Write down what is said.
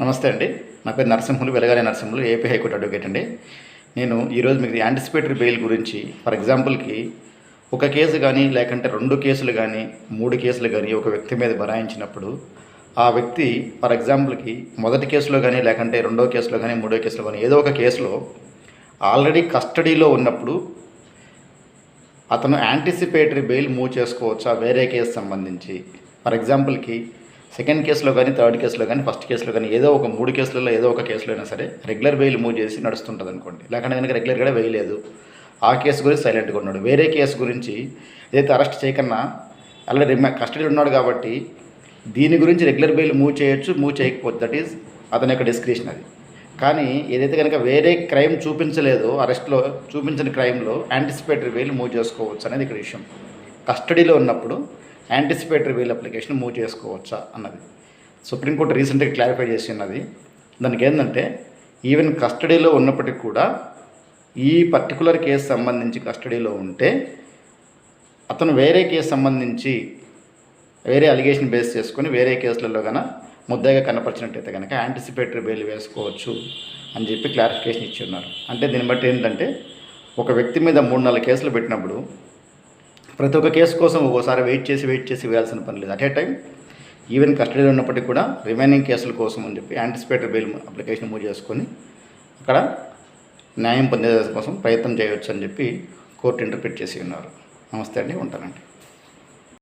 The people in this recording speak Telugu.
నమస్తే అండి. నా పేరు నరసింహులు వెలగాలి నరసింహులు ఏపీ హైకోర్టు అడ్వకేట్ అండి. నేను ఈరోజు మీకు యాంటిసిపేటరీ బెయిల్ గురించి ఫర్ ఎగ్జాంపుల్కి ఒక కేసు కానీ లేకంటే రెండు కేసులు కానీ మూడు కేసులు కానీ ఒక వ్యక్తి మీద బరాయించినప్పుడు ఆ వ్యక్తి ఫర్ ఎగ్జాంపుల్కి మొదటి కేసులో కానీ లేకంటే రెండో కేసులో కానీ మూడో కేసులో కానీ ఏదో ఒక కేసులో ఆల్రెడీ కస్టడీలో ఉన్నప్పుడు అతను యాంటిసిపేటరీ బెయిల్ మూవ్ చేసుకోవచ్చా? వేరే కేసు సంబంధించి. ఫర్ ఎగ్జాంపుల్కి సెకండ్ కేసులో కానీ థర్డ్ కేసులో కానీ ఫస్ట్ కేసులో కానీ ఏదో ఒక మూడు కేసులలో ఏదో ఒక కేసులో అయినా సరే రెగ్యులర్ బెయిల్ మూవ్ చేసి నడుస్తుంటుంది అనుకోండి. లేకుంటే కనుక రెగ్యులర్గా వేయలేదు ఆ కేసు గురించి సైలెంట్గా ఉన్నాడు. వేరే కేసు గురించి ఏదైతే అరెస్ట్ చేయకన్నా ఆల్రెడీ రిమా కస్టడీలో ఉన్నాడు కాబట్టి దీని గురించి రెగ్యులర్ బెయిల్ మూవ్ చేయొచ్చు మూవ్ చేయకపోతే దట్ ఈజ్ అతని యొక్క డిస్క్రిప్షన్ అది. కానీ ఏదైతే కనుక వేరే క్రైమ్ చూపించలేదో అరెస్ట్లో చూపించిన క్రైమ్లో యాంటిసిపేటరీ బెయిల్ మూవ్ చేసుకోవచ్చు అనేది ఇక్కడ విషయం. కస్టడీలో ఉన్నప్పుడు యాంటిసిపేటరీ బెయిల్ అప్లికేషన్ మూవ్ చేసుకోవచ్చా అన్నది. సుప్రీంకోర్టు రీసెంట్గా క్లారిఫై చేసి ఉన్నది దానికి ఏంటంటే ఈవెన్ కస్టడీలో ఉన్నప్పటికీ కూడా ఈ పర్టికులర్ కేసు సంబంధించి కస్టడీలో ఉంటే అతను వేరే కేసు సంబంధించి వేరే అలిగేషన్ బేస్ చేసుకొని వేరే కేసులలో కనుక ముద్దగా కనపరిచినట్టయితే కనుక యాంటిసిపేటరీ బెయిల్ వేసుకోవచ్చు అని చెప్పి క్లారిఫికేషన్ ఇచ్చి ఉన్నారు. అంటే దీన్ని బట్టి ఏంటంటే ఒక వ్యక్తి మీద మూడు నాలుగు కేసులు పెట్టినప్పుడు ప్రతి ఒక్క కేసు కోసం ఒక్కోసారి వెయిట్ చేసి వెయిట్ చేసి వేయాల్సిన పని లేదు. అట్ ఏ టైం ఈవెన్ కస్టడీలో ఉన్నప్పటికీ కూడా రిమైనింగ్ కేసుల కోసం అని చెప్పి యాంటిసిపేటరీ బెయిల్ అప్లికేషన్ మూవ్ చేసుకొని అక్కడ న్యాయం పొందే కోసం ప్రయత్నం చేయవచ్చు అని చెప్పి కోర్టు ఇంటర్ప్రిట్ చేసి ఉన్నారు. నమస్తే అండి ఉంటానండి.